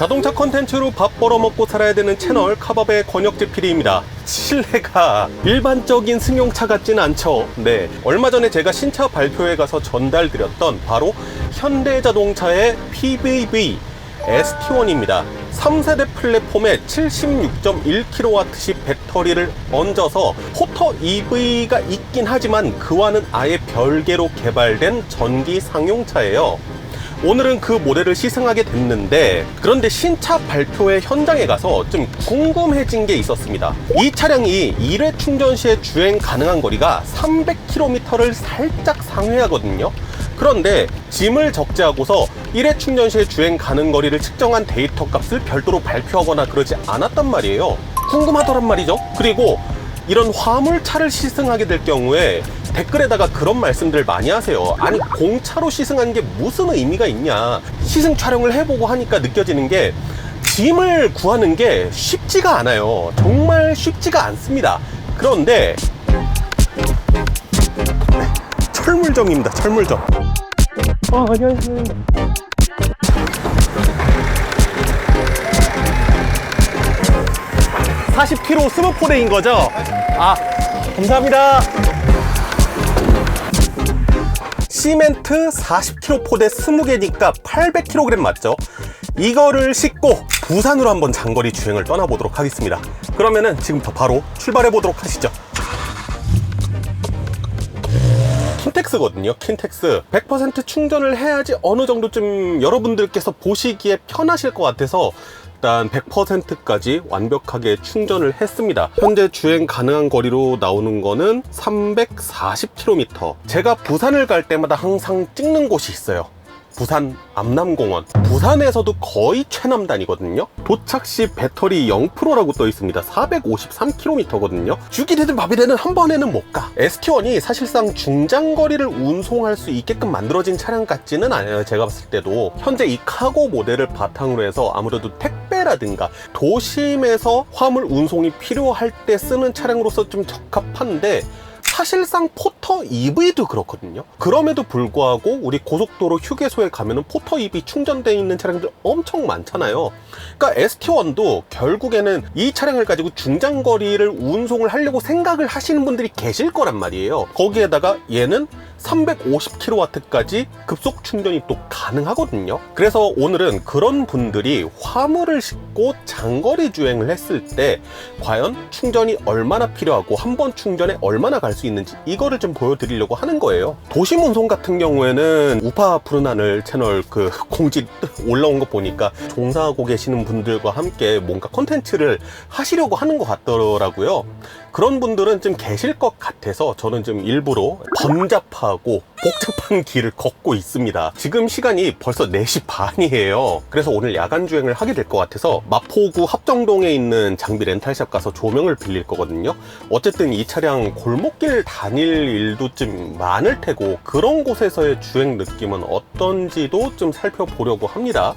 자동차 컨텐츠로 밥 벌어먹고 살아야 되는 채널 카밥의 권혁재 PD입니다. 실내가 일반적인 승용차 같지는 않죠. 네. 얼마 전에 제가 신차 발표회 가서 전달드렸던 바로 현대자동차의 PVV ST1입니다. 3세대 플랫폼에 76.1kWh 배터리를 얹어서 포터 EV가 있긴 하지만 그와는 아예 별개로 개발된 전기 상용차예요. 오늘은 그 모델을 시승하게 됐는데 그런데 신차 발표회 현장에 가서 좀 궁금해진 게 있었습니다. 이 차량이 1회 충전 시에 주행 가능한 거리가 300km를 살짝 상회하거든요. 그런데 짐을 적재하고서 1회 충전 시에 주행 가능 거리를 측정한 데이터 값을 별도로 발표하거나 그러지 않았단 말이에요. 궁금하더란 말이죠. 그리고 이런 화물차를 시승하게 될 경우에 댓글에다가 그런 말씀들 많이 하세요. 아니, 공차로 시승하는 게 무슨 의미가 있냐. 시승 촬영을 해보고 하니까 느껴지는 게 짐을 구하는 게 쉽지가 않아요. 정말 쉽지가 않습니다. 그런데 네, 철물점입니다. 철물점. 어, 안녕하세요. (40kg) 스무 포대인 거죠? 아 감사합니다 시멘트 40kg 포대 20개니까 800kg 맞죠? 이거를 싣고 부산으로 한번 장거리 주행을 떠나보도록 하겠습니다 그러면은 지금부터 바로 출발해 보도록 하시죠 킨텍스거든요. 킨텍스. 100% 충전을 해야지 어느 정도쯤 여러분들께서 보시기에 편하실 것 같아서 일단 100%까지 완벽하게 충전을 했습니다. 현재 주행 가능한 거리로 나오는 거는 340km. 제가 부산을 갈 때마다 항상 찍는 곳이 있어요. 부산 암남공원. 부산에서도 거의 최남단이거든요. 도착 시 배터리 0%라고 떠 있습니다. 453km거든요. 죽이 되든 밥이 되든 한 번에는 못 가. ST1이 사실상 중장거리를 운송할 수 있게끔 만들어진 차량 같지는 않아요. 제가 봤을 때도. 현재 이 카고 모델을 바탕으로 해서 아무래도 택 배라든가 도심에서 화물 운송이 필요할 때 쓰는 차량으로서 좀 적합한데 사실상 포터 EV도 그렇거든요. 그럼에도 불구하고 우리 고속도로 휴게소에 가면은 포터 EV 충전되어 있는 차량들 엄청 많잖아요. 그러니까 ST1도 결국에는 이 차량을 가지고 중장거리를 운송을 하려고 생각을 하시는 분들이 계실 거란 말이에요. 거기에다가 얘는 350kW까지 급속 충전이 또 가능하거든요. 그래서 오늘은 그런 분들이 화물을 싣고 장거리 주행을 했을 때 과연 충전이 얼마나 필요하고 한 번 충전에 얼마나 갈 수 있는지 이거를 좀 보여드리려고 하는 거예요. 도심 운송 같은 경우에는 우파 푸른 하늘 채널 그 공지 올라온 거 보니까 종사하고 계시는 분들과 함께 뭔가 컨텐츠를 하시려고 하는 것 같더라고요. 그런 분들은 좀 계실 것 같아서 저는 좀 일부러 번잡하고 복잡한 길을 걷고 있습니다. 지금 시간이 벌써 4시 반이에요. 그래서 오늘 야간 주행을 하게 될 것 같아서 마포구 합정동에 있는 장비 렌탈샵 가서 조명을 빌릴 거거든요. 어쨌든 이 차량 골목길 다닐 일도 좀 많을 테고 그런 곳에서의 주행 느낌은 어떤지도 좀 살펴보려고 합니다.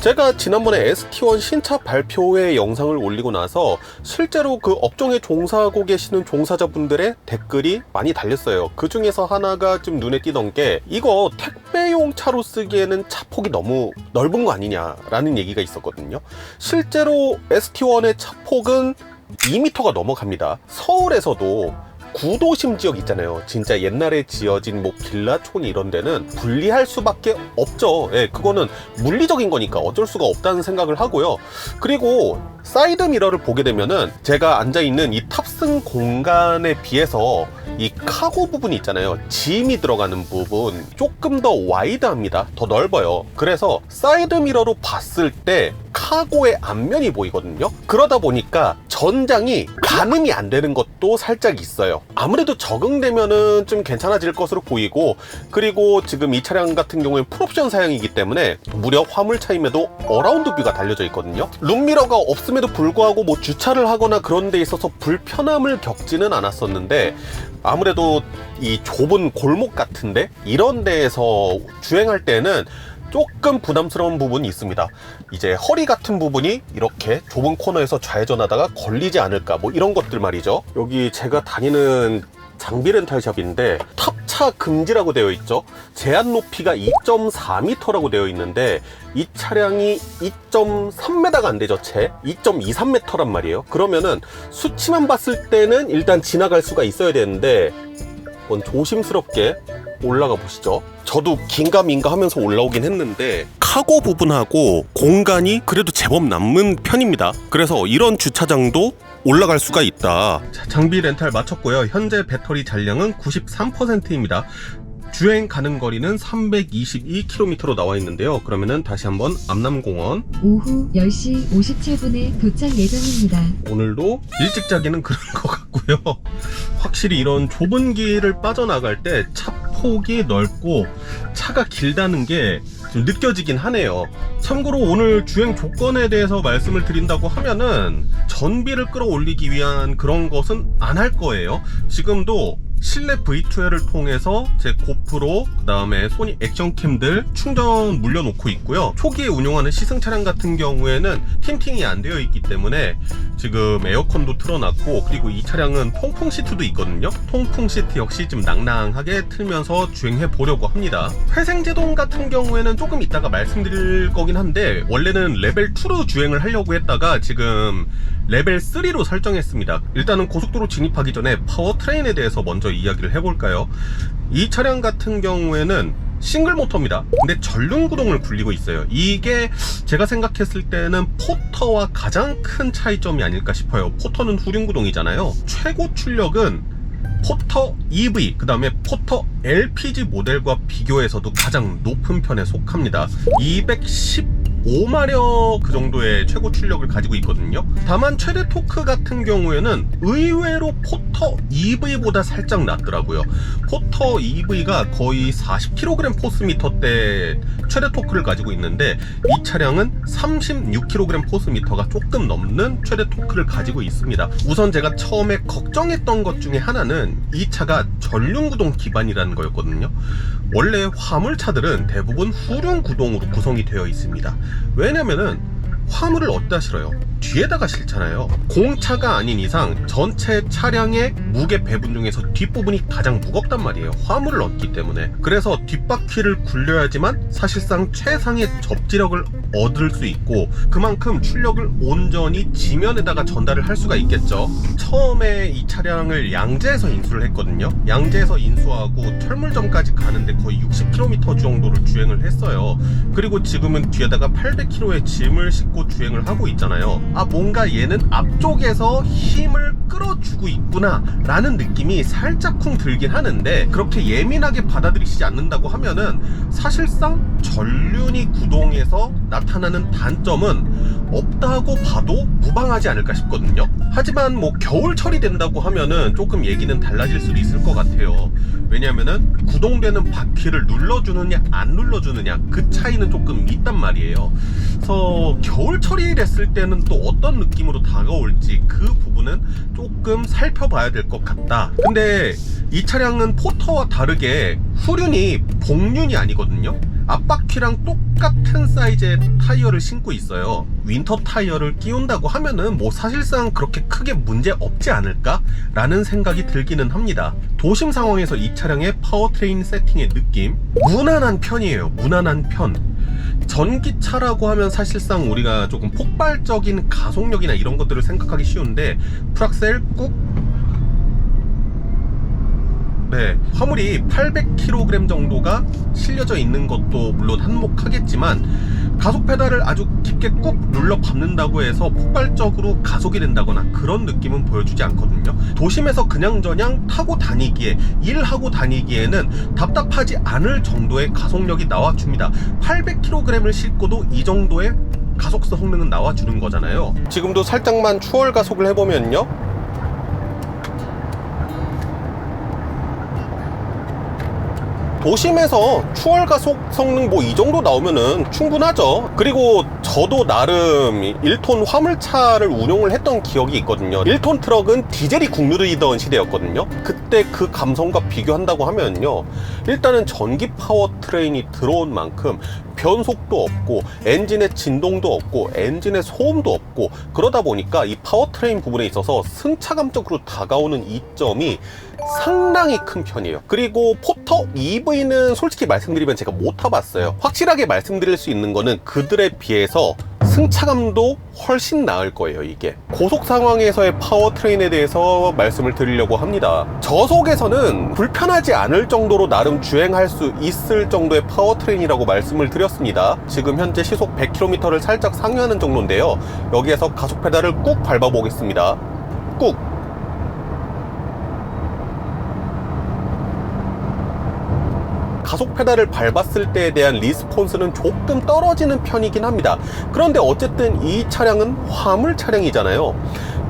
제가 지난번에 ST1 신차 발표회 영상을 올리고 나서 실제로 그 업종에 종사하고 계시는 종사자분들의 댓글이 많이 달렸어요. 그 중에서 하나가 좀 눈에 띄던 게 이거 택배용 차로 쓰기에는 차 폭이 너무 넓은 거 아니냐라는 얘기가 있었거든요. 실제로 ST1의 차 폭은 2m가 넘어갑니다. 서울에서도 구도심 지역 있잖아요. 진짜 옛날에 지어진 뭐 빌라촌 이런 데는 분리할 수밖에 없죠. 예, 그거는 물리적인 거니까 어쩔 수가 없다는 생각을 하고요. 그리고 사이드 미러를 보게 되면은 제가 앉아 있는 이 탑승 공간에 비해서 이 카고 부분이 있잖아요. 짐이 들어가는 부분 조금 더 와이드합니다. 더 넓어요. 그래서 사이드 미러로 봤을 때 카고의 앞면이 보이거든요. 그러다 보니까 전장이 가늠이 안 되는 것도 살짝 있어요. 아무래도 적응되면은 좀 괜찮아질 것으로 보이고 그리고 지금 이 차량 같은 경우엔 풀옵션 사양이기 때문에 무려 화물 차임에도 어라운드 뷰가 달려져 있거든요. 룸미러가 없음에도 불구하고 뭐 주차를 하거나 그런 데 있어서 불편함을 겪지는 않았었는데 아무래도 이 좁은 골목 같은데 이런 데에서 주행할 때는 조금 부담스러운 부분이 있습니다. 이제 허리 같은 부분이 이렇게 좁은 코너에서 좌회전하다가 걸리지 않을까 뭐 이런 것들 말이죠. 여기 제가 다니는 장비 렌탈샵인데 탑차 금지라고 되어 있죠. 제한 높이가 2.4m라고 되어 있는데 이 차량이 2.3m가 안 되죠, 채. 2.23m란 말이에요. 그러면은 수치만 봤을 때는 일단 지나갈 수가 있어야 되는데 조심스럽게 올라가 보시죠. 저도 긴가민가 하면서 올라오긴 했는데 카고 부분하고 공간이 그래도 제법 남은 편입니다. 그래서 이런 주차장도 올라갈 수가 있다. 자, 장비 렌탈 마쳤고요. 현재 배터리 잔량은 93%입니다. 주행 가능 거리는 322km로 나와 있는데요. 그러면은 다시 한번 암남공원 오후 10시 57분에 도착 예정입니다. 오늘도 일찍 자기는 그런 것 같고요. 확실히 이런 좁은 길을 빠져나갈 때 차 폭이 넓고 차가 길다는 게 좀 느껴지긴 하네요. 참고로 오늘 주행 조건에 대해서 말씀을 드린다고 하면은 전비를 끌어올리기 위한 그런 것은 안 할 거예요. 지금도 실내 V2L을 통해서 제 고프로 그 다음에 소니 액션캠들 충전 물려놓고 있고요. 초기에 운용하는 시승 차량 같은 경우에는 틴팅이 안 되어 있기 때문에 지금 에어컨도 틀어놨고 그리고 이 차량은 통풍 시트도 있거든요. 통풍 시트 역시 좀 낭낭하게 틀면서 주행해 보려고 합니다. 회생제동 같은 경우에는 조금 이따가 말씀드릴 거긴 한데 원래는 레벨 2로 주행을 하려고 했다가 지금 레벨 3로 설정했습니다. 일단은 고속도로 진입하기 전에 파워트레인에 대해서 먼저 이야기를 해볼까요? 이 차량 같은 경우에는 싱글 모터입니다. 근데 전륜 구동을 굴리고 있어요. 이게 제가 생각했을 때는 포터와 가장 큰 차이점이 아닐까 싶어요. 포터는 후륜 구동이잖아요. 최고 출력은 포터 EV, 그 다음에 포터 LPG 모델과 비교해서도 가장 높은 편에 속합니다. 215마력 그 정도의 최고 출력을 가지고 있거든요. 다만 최대 토크 같은 경우에는 의외로 포터 EV보다 살짝 낮더라고요. 포터 EV가 거의 40kg 포스미터대 최대 토크를 가지고 있는데 이 차량은 36kg 포스미터가 조금 넘는 최대 토크를 가지고 있습니다. 우선 제가 처음에 걱정했던 것 중에 하나는 이 차가 전륜 구동 기반이라는 거였거든요. 원래 화물차들은 대부분 후륜 구동으로 구성이 되어 있습니다. 왜냐면은 화물을 어디다 실어요? 뒤에다가 실잖아요. 공차가 아닌 이상 전체 차량의 무게 배분 중에서 뒷부분이 가장 무겁단 말이에요. 화물을 얻기 때문에. 그래서 뒷바퀴를 굴려야지만 사실상 최상의 접지력을 얻을 수 있고 그만큼 출력을 온전히 지면에다가 전달을 할 수가 있겠죠. 처음에 이 차량을 양재에서 인수를 했거든요. 양재에서 인수하고 철물점까지 가는데 거의 60km 정도를 주행을 했어요. 그리고 지금은 뒤에다가 800km의 짐을 싣고 주행을 하고 있잖아요. 아, 뭔가 얘는 앞쪽에서 힘을 끌어주고 있구나 라는 느낌이 살짝쿵 들긴 하는데 그렇게 예민하게 받아들이시지 않는다고 하면은 사실상 전륜이 구동해서 나타나는 단점은 없다고 봐도 무방하지 않을까 싶거든요. 하지만 뭐 겨울철이 된다고 하면은 조금 얘기는 달라질 수도 있을 것 같아요. 왜냐면은 구동되는 바퀴를 눌러주느냐 안 눌러주느냐 그 차이는 조금 있단 말이에요. 그래서 겨울 철이 됐을 때는 또 어떤 느낌으로 다가올지 그 부분은 조금 살펴봐야 될 것 같다. 근데 이 차량은 포터와 다르게 후륜이 복륜이 아니거든요. 앞바퀴랑 똑같은 사이즈의 타이어를 신고 있어요. 윈터 타이어를 끼운다고 하면은 뭐 사실상 그렇게 크게 문제 없지 않을까? 라는 생각이 들기는 합니다. 도심 상황에서 이 차량의 파워트레인 세팅의 느낌 무난한 편이에요. 무난한 편. 전기차라고 하면 사실상 우리가 조금 폭발적인 가속력이나 이런 것들을 생각하기 쉬운데 풀악셀 꾹 네, 화물이 800kg 정도가 실려져 있는 것도 물론 한몫하겠지만 가속 페달을 아주 깊게 꾹 눌러 밟는다고 해서 폭발적으로 가속이 된다거나 그런 느낌은 보여주지 않거든요. 도심에서 그냥저냥 타고 다니기에 일하고 다니기에는 답답하지 않을 정도의 가속력이 나와줍니다. 800kg을 싣고도 이 정도의 가속성 성능은 나와주는 거잖아요. 지금도 살짝만 추월 가속을 해보면요. 도심에서 추월 가 속 성능 뭐 이 정도 나오면은 충분하죠. 그리고 저도 나름 1톤 화물차를 운용을 했던 기억이 있거든요. 1톤 트럭은 디젤이 국누르이던 시대였거든요. 그때 그 감성과 비교한다고 하면요. 일단은 전기 파워 트레인이 들어온 만큼 변속도 없고 엔진의 진동도 없고 엔진의 소음도 없고 그러다 보니까 이 파워트레인 부분에 있어서 승차감적으로 다가오는 이점이 상당히 큰 편이에요. 그리고 포터 EV는 솔직히 말씀드리면 제가 못 타봤어요. 확실하게 말씀드릴 수 있는 거는 그들에 비해서 승차감도 훨씬 나을 거예요, 이게. 고속 상황에서의 파워트레인에 대해서 말씀을 드리려고 합니다. 저속에서는 불편하지 않을 정도로 나름 주행할 수 있을 정도의 파워트레인이라고 말씀을 드렸습니다. 지금 현재 시속 100km를 살짝 상회하는 정도인데요. 여기에서 가속 페달을 꾹 밟아 보겠습니다. 꾹! 가속 페달을 밟았을 때에 대한 리스폰스는 조금 떨어지는 편이긴 합니다. 그런데 어쨌든 이 차량은 화물 차량이잖아요.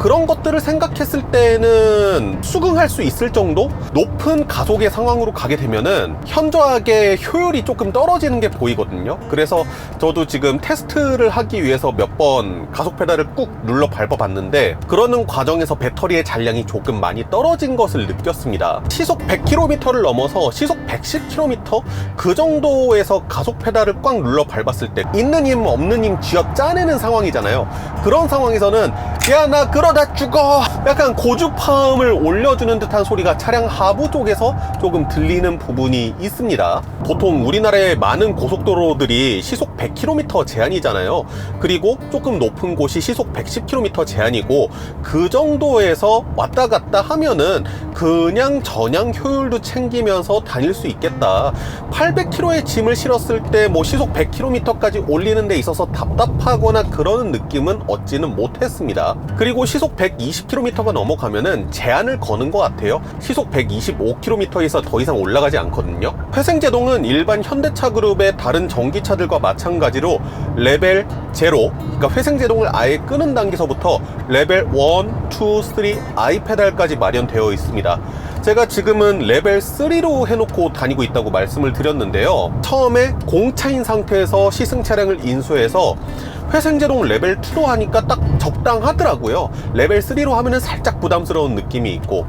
그런 것들을 생각했을 때는 수긍할 수 있을 정도 높은 가속의 상황으로 가게 되면은 현저하게 효율이 조금 떨어지는 게 보이거든요. 그래서 저도 지금 테스트를 하기 위해서 몇 번 가속 페달을 꾹 눌러 밟아봤는데 그러는 과정에서 배터리의 잔량이 조금 많이 떨어진 것을 느꼈습니다. 시속 100km를 넘어서 시속 110km 그 정도에서 가속 페달을 꽉 눌러 밟았을 때 있는 힘 없는 힘 쥐어 짜내는 상황이잖아요. 그런 상황에서는 야 나 그러다 죽어 약간 고주파음을 올려주는 듯한 소리가 차량 하부 쪽에서 조금 들리는 부분이 있습니다. 보통 우리나라의 많은 고속도로들이 시속 100km 제한이잖아요. 그리고 조금 높은 곳이 시속 110km 제한이고 그 정도에서 왔다 갔다 하면은 그냥 전향 효율도 챙기면서 다닐 수 있겠다. 800km의 짐을 실었을 때 뭐 시속 100km까지 올리는 데 있어서 답답하거나 그러는 느낌은 얻지는 못했습니다. 그리고 시속 120km가 넘어가면은 제한을 거는 것 같아요. 시속 125km에서 더 이상 올라가지 않거든요. 회생제동은 일반 현대차 그룹의 다른 전기차들과 마찬가지로 레벨 0, 그러니까 회생제동을 아예 끄는 단계서부터 레벨 1, 2, 3, I 페달까지 마련되어 있습니다. 제가 지금은 레벨 3로 해놓고 다니고 있다고 말씀을 드렸는데요. 처음에 공차인 상태에서 시승 차량을 인수해서 회생제동 레벨 2로 하니까 딱 적당하더라고요. 레벨 3로 하면은 살짝 부담스러운 느낌이 있고.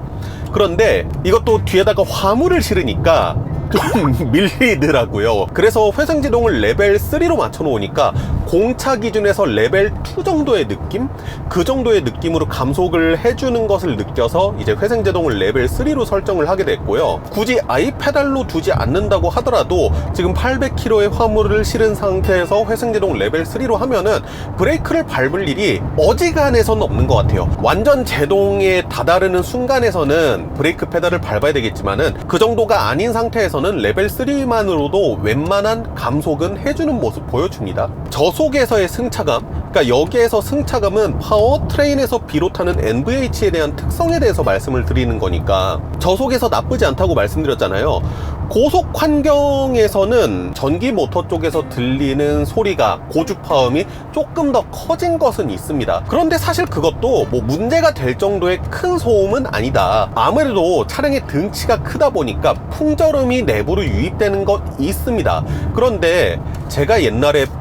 그런데 이것도 뒤에다가 화물을 실으니까 좀 밀리더라고요. 그래서 회생제동을 레벨 3로 맞춰 놓으니까 공차 기준에서 레벨 2 정도의 느낌? 그 정도의 느낌으로 감속을 해주는 것을 느껴서 이제 회생제동을 레벨 3로 설정을 하게 됐고요. 굳이 아이 페달로 두지 않는다고 하더라도 지금 800km의 화물을 실은 상태에서 회생제동 레벨 3로 하면은 브레이크를 밟을 일이 어지간해서는 없는 것 같아요. 완전 제동에 다다르는 순간에서는 브레이크 페달을 밟아야 되겠지만은 그 정도가 아닌 상태에서는 레벨 3만으로도 웬만한 감속은 해주는 모습 보여줍니다. 저속 에서의 승차감, 그러니까 여기에서 승차감은 파워트레인에서 비롯하는 NVH에 대한 특성에 대해서 말씀을 드리는 거니까 저속에서 나쁘지 않다고 말씀드렸잖아요. 고속 환경에서는 전기 모터 쪽에서 들리는 소리가 고주파음이 조금 더 커진 것은 있습니다. 그런데 사실 그것도 뭐 문제가 될 정도의 큰 소음은 아니다. 아무래도 차량의 등치가 크다 보니까 풍절음이 내부로 유입되는 것 있습니다. 그런데 제가 옛날에 포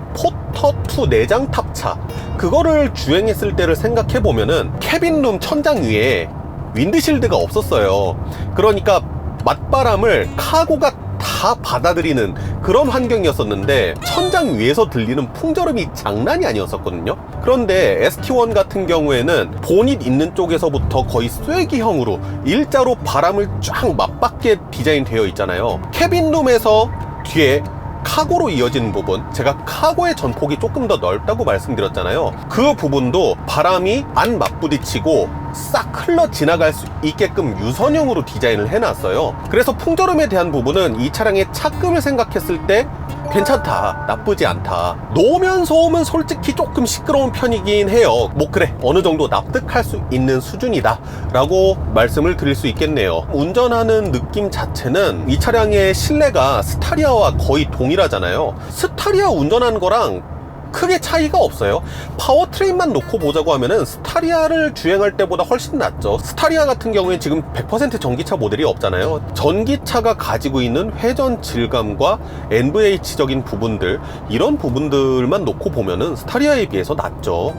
터2 내장 탑차 그거를 주행했을 때를 생각해 보면은 캐빈룸 천장 위에 윈드실드가 없었어요. 그러니까 맞바람을 카고가 다 받아들이는 그런 환경이었었는데 천장 위에서 들리는 풍절음이 장난이 아니었었거든요. 그런데 ST1 같은 경우에는 보닛 있는 쪽에서부터 거의 쐐기형으로 일자로 바람을 쫙 맞받게 디자인되어 있잖아요. 캐빈룸에서 뒤에 카고로 이어지는 부분 제가 카고의 전폭이 조금 더 넓다고 말씀드렸잖아요. 그 부분도 바람이 안 맞부딪히고 싹 흘러 지나갈 수 있게끔 유선형으로 디자인을 해놨어요. 그래서 풍절음에 대한 부분은 이 차량의 차급을 생각했을 때 괜찮다. 나쁘지 않다. 노면 소음은 솔직히 조금 시끄러운 편이긴 해요. 뭐 그래 어느 정도 납득할 수 있는 수준이다. 라고 말씀을 드릴 수 있겠네요. 운전하는 느낌 자체는 이 차량의 실내가 스타리아와 거의 동일하잖아요. 스타리아 운전하는 거랑 크게 차이가 없어요. 파워트레인만 놓고 보자고 하면은 스타리아를 주행할 때보다 훨씬 낫죠. 스타리아 같은 경우에 지금 100% 전기차 모델이 없잖아요. 전기차가 가지고 있는 회전 질감과 NVH적인 부분들 이런 부분들만 놓고 보면은 스타리아에 비해서 낫죠.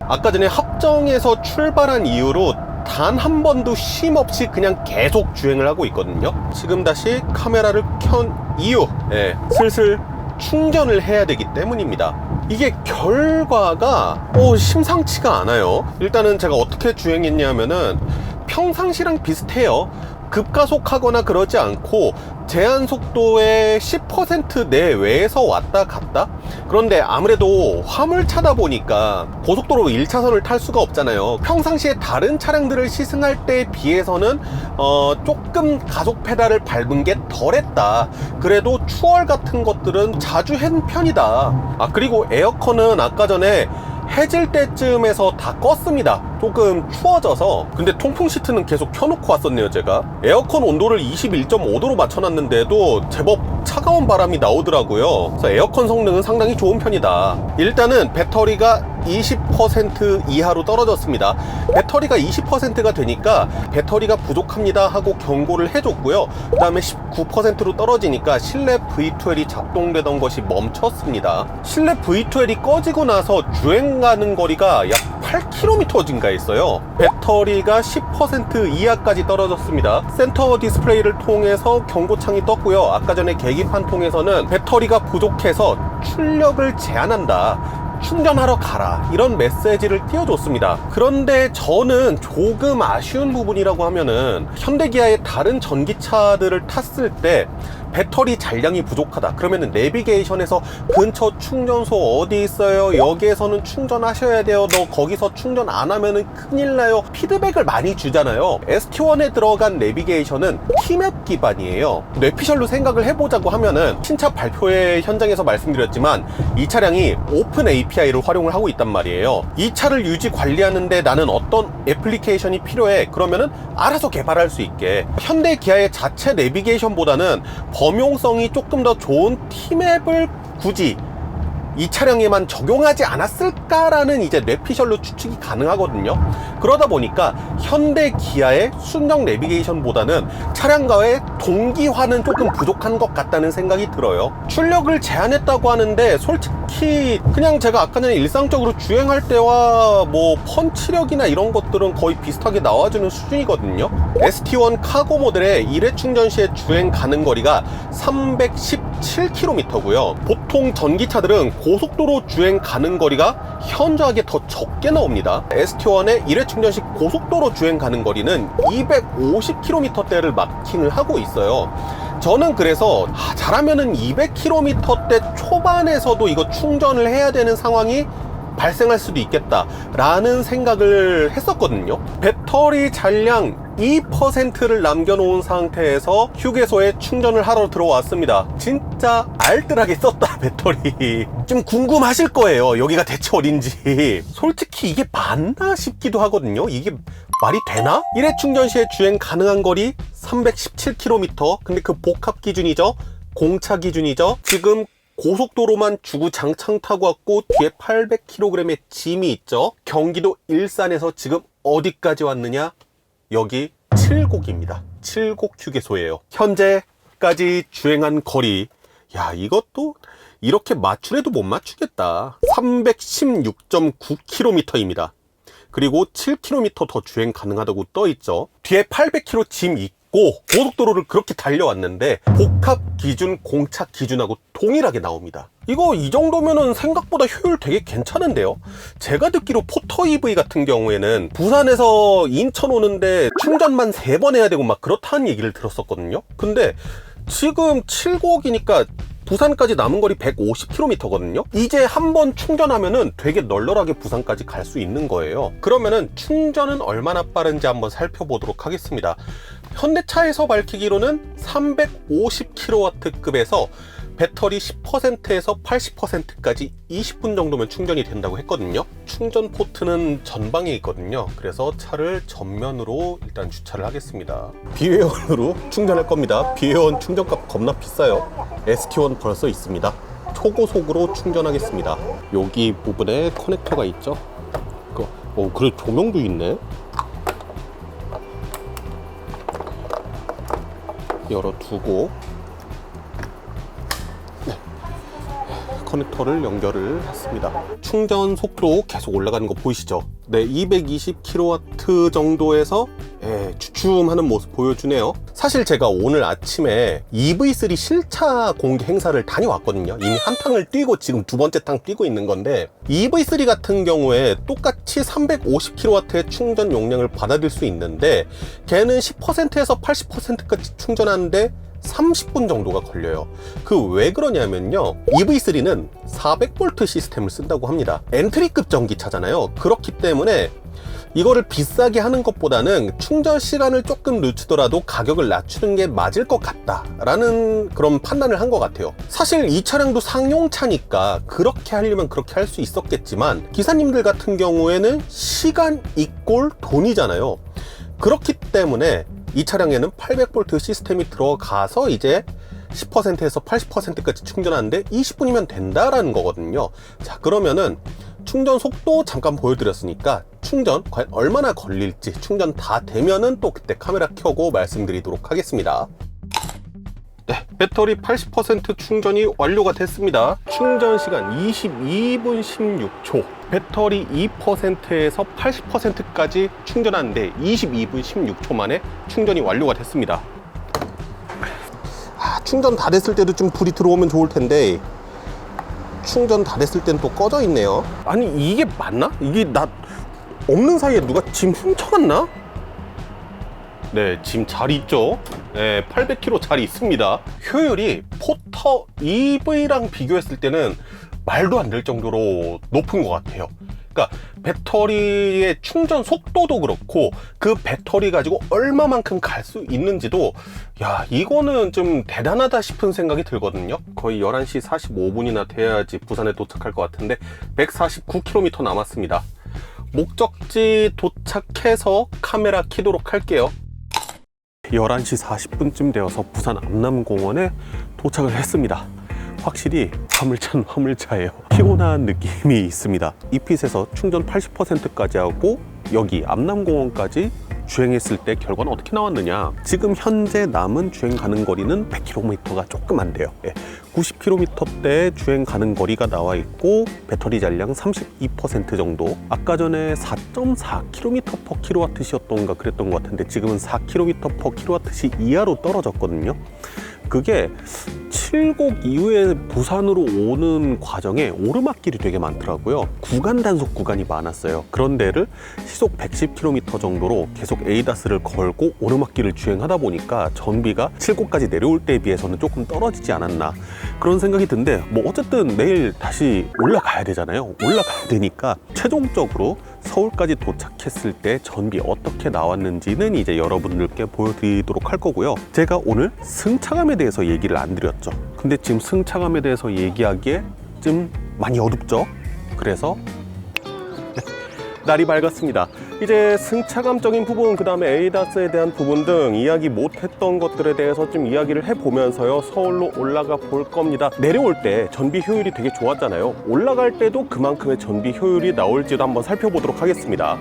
아까 전에 합정에서 출발한 이후로 단 한 번도 쉼 없이 그냥 계속 주행을 하고 있거든요. 지금 다시 카메라를 켠 이후, 예, 슬슬 충전을 해야 되기 때문입니다. 이게 결과가 어, 심상치가 않아요. 일단은 제가 어떻게 주행했냐면은 평상시랑 비슷해요. 급가속하거나 그러지 않고 제한 속도의 10% 내외에서 왔다 갔다? 그런데 아무래도 화물차다 보니까 고속도로 1차선을 탈 수가 없잖아요. 평상시에 다른 차량들을 시승할 때에 비해서는 어, 조금 가속 페달을 밟은 게 덜했다. 그래도 추월 같은 것들은 자주 한 편이다. 아, 그리고 에어컨은 아까 전에 해질 때쯤에서 다 껐습니다. 조금 추워져서. 근데 통풍 시트는 계속 켜놓고 왔었네요, 제가. 에어컨 온도를 21.5도로 맞춰놨는데도 제법 차가운 바람이 나오더라고요. 그래서 에어컨 성능은 상당히 좋은 편이다. 일단은 배터리가 20% 이하로 떨어졌습니다. 배터리가 20%가 되니까 배터리가 부족합니다 하고 경고를 해줬고요. 그 다음에 19%로 떨어지니까 실내 V12이 작동되던 것이 멈췄습니다. 실내 V12이 꺼지고 나서 주행 가는 거리가 약 8km 증가했어요. 배터리가 10% 이하까지 떨어졌습니다. 센터 디스플레이를 통해서 경고창이 떴고요. 아까 전에 계기판 통해서는 배터리가 부족해서 출력을 제한한다. 충전하러 가라. 이런 메시지를 띄워줬습니다. 그런데 저는 조금 아쉬운 부분이라고 하면은 현대기아의 다른 전기차들을 탔을 때 배터리 잔량이 부족하다. 그러면은 내비게이션에서 근처 충전소 어디 있어요? 여기에서는 충전하셔야 돼요. 너 거기서 충전 안 하면은 큰일 나요. 피드백을 많이 주잖아요. ST1에 들어간 내비게이션은 티맵 기반이에요. 뇌피셜로 생각을 해보자고 하면은 신차 발표회 현장에서 말씀드렸지만 이 차량이 오픈 API를 활용을 하고 있단 말이에요. 이 차를 유지 관리하는데 나는 어떤 애플리케이션이 필요해? 그러면은 알아서 개발할 수 있게. 현대 기아의 자체 내비게이션보다는 범용성이 조금 더 좋은 티맵을 굳이 이 차량에만 적용하지 않았을까라는 이제 뇌피셜로 추측이 가능하거든요. 그러다 보니까 현대 기아의 순정 내비게이션보다는 차량과의 동기화는 조금 부족한 것 같다는 생각이 들어요. 출력을 제한했다고 하는데 솔직히 그냥 제가 아까 전에 일상적으로 주행할 때와 뭐 펀치력이나 이런 것들은 거의 비슷하게 나와주는 수준이거든요. ST1 카고 모델의 1회 충전 시에 주행 가는 거리가 317km고요. 보통 전기차들은 고속도로 주행 가는 거리가 현저하게 더 적게 나옵니다. ST1의 1회 충전 시 고속도로 주행 가는 거리는 250km대를 마킹을 하고 있어요. 저는 그래서 아, 잘하면은 200km대 초반에서도 이거 충전을 해야 되는 상황이 발생할 수도 있겠다라는 생각을 했었거든요. 배터리 잔량 2%를 남겨놓은 상태에서 휴게소에 충전을 하러 들어왔습니다. 진짜 알뜰하게 썼다, 배터리. 좀 궁금하실 거예요. 여기가 대체 어딘지. 솔직히 이게 맞나 싶기도 하거든요. 이게 말이 되나? 1회 충전 시에 주행 가능한 거리 317km. 근데 그 복합 기준이죠. 공차 기준이죠. 지금 고속도로만 주구장창 타고 왔고 뒤에 800kg의 짐이 있죠. 경기도 일산에서 지금 어디까지 왔느냐? 여기 칠곡입니다. 칠곡 휴게소예요. 현재까지 주행한 거리 야 이것도 이렇게 맞추래도 못 맞추겠다. 316.9km입니다. 그리고 7km 더 주행 가능하다고 떠 있죠. 뒤에 800km 짐 있고 고속도로를 그렇게 달려왔는데 복합 기준, 공차 기준하고 동일하게 나옵니다. 이거 이 정도면은 생각보다 효율 되게 괜찮은데요. 제가 듣기로 포터 EV 같은 경우에는 부산에서 인천 오는데 충전만 3번 해야 되고 막 그렇다는 얘기를 들었었거든요. 근데 지금 7곡이니까 부산까지 남은 거리 150km거든요. 이제 한 번 충전하면은 되게 널널하게 부산까지 갈 수 있는 거예요. 그러면은 충전은 얼마나 빠른지 한번 살펴보도록 하겠습니다. 현대차에서 밝히기로는 350kW급에서 배터리 10%에서 80%까지 20분 정도면 충전이 된다고 했거든요. 충전 포트는 전방에 있거든요. 그래서 차를 전면으로 일단 주차를 하겠습니다. 비회원으로 충전할 겁니다. 비회원 충전값 겁나 비싸요. ST1 벌써 있습니다. 초고속으로 충전하겠습니다. 여기 부분에 커넥터가 있죠. 그, 어, 그래 조명도 있네. 열어두고 커넥터를 연결을 했습니다. 충전 속도 계속 올라가는 거 보이시죠? 네, 220kW 정도에서 예, 주춤하는 모습 보여주네요. 사실 제가 오늘 아침에 EV3 실차 공개 행사를 다녀왔거든요. 이미 한 탕을 뛰고 지금 두 번째 탕 뛰고 있는 건데 EV3 같은 경우에 똑같이 350kW의 충전 용량을 받아들일 수 있는데 걔는 10%에서 80%까지 충전하는데 30분 정도가 걸려요. 그 왜 그러냐면요. EV3는 400V 시스템을 쓴다고 합니다. 엔트리급 전기차잖아요. 그렇기 때문에 이거를 비싸게 하는 것보다는 충전 시간을 조금 늦추더라도 가격을 낮추는 게 맞을 것 같다라는 그런 판단을 한 것 같아요. 사실 이 차량도 상용차니까 그렇게 하려면 그렇게 할 수 있었겠지만 기사님들 같은 경우에는 시간 이꼴 돈이잖아요. 그렇기 때문에 이 차량에는 800V 시스템이 들어가서 이제 10%에서 80%까지 충전하는데 20분이면 된다라는 거거든요. 자, 그러면은 충전 속도 잠깐 보여드렸으니까 충전 과연 얼마나 걸릴지 충전 다 되면은 또 그때 카메라 켜고 말씀드리도록 하겠습니다. 네, 배터리 80% 충전이 완료가 됐습니다. 충전 시간 22분 16초. 배터리 2%에서 80%까지 충전하는데 22분 16초 만에 충전이 완료가 됐습니다. 아, 충전 다 됐을 때도 좀 불이 들어오면 좋을 텐데 충전 다 됐을 땐 또 꺼져 있네요. 아니 이게 맞나? 이게 나 없는 사이에 누가 짐 훔쳐갔나? 네, 짐잘 있죠? 네, 800kg 잘 있습니다. 효율이 포터 EV랑 비교했을 때는 말도 안 될 정도로 높은 것 같아요. 그러니까 배터리의 충전 속도도 그렇고 그 배터리 가지고 얼마만큼 갈 수 있는지도 야 이거는 좀 대단하다 싶은 생각이 들거든요. 거의 11시 45분이나 돼야지 부산에 도착할 것 같은데 149km 남았습니다. 목적지 도착해서 카메라 키도록 할게요. 11시 40분쯤 되어서 부산 암남공원에 도착을 했습니다. 확실히 화물차는 화물차예요. 피곤한 느낌이 있습니다. 이핏에서 충전 80%까지 하고 여기 암남공원까지 주행했을 때 결과는 어떻게 나왔느냐? 지금 현재 남은 주행 가는 거리는 100km가 조금 안 돼요. 90km대 주행 가는 거리가 나와 있고 배터리 잔량 32% 정도. 아까 전에 4.4km per kWh였던가 그랬던 것 같은데 지금은 4km per kWh 이하로 떨어졌거든요. 그게 칠곡 이후에 부산으로 오는 과정에 오르막길이 되게 많더라고요. 구간 단속 구간이 많았어요. 그런 데를 시속 110km 정도로 계속 에이다스를 걸고 오르막길을 주행하다 보니까 전비가 칠곡까지 내려올 때에 비해서는 조금 떨어지지 않았나 그런 생각이 드는데 뭐 어쨌든 내일 다시 올라가야 되잖아요. 올라가야 되니까 최종적으로 서울까지 도착했을 때 전비 어떻게 나왔는지는 이제 여러분들께 보여드리도록 할 거고요. 제가 오늘 승차감에 대해서 얘기를 안 드렸죠. 근데 지금 승차감에 대해서 얘기하기에 좀 많이 어둡죠. 그래서 날이 밝았습니다. 이제 승차감적인 부분, 그 다음에 에이다스에 대한 부분 등 이야기 못했던 것들에 대해서 좀 이야기를 해보면서요, 서울로 올라가 볼 겁니다. 내려올 때 전비 효율이 되게 좋았잖아요. 올라갈 때도 그만큼의 전비 효율이 나올지도 한번 살펴보도록 하겠습니다.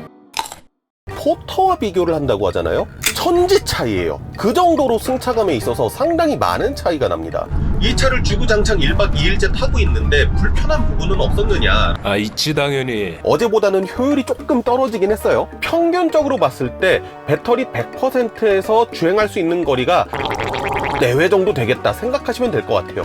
포터와 비교를 한다고 하잖아요. 천지 차이예요. 그 정도로 승차감에 있어서 상당히 많은 차이가 납니다. 이 차를 주구장창 1박 2일째 타고 있는데 불편한 부분은 없었느냐? 아 있지 당연히 어제보다는 효율이 조금 떨어지긴 했어요. 평균적으로 봤을 때 배터리 100%에서 주행할 수 있는 거리가 4회 정도 되겠다 생각하시면 될 것 같아요.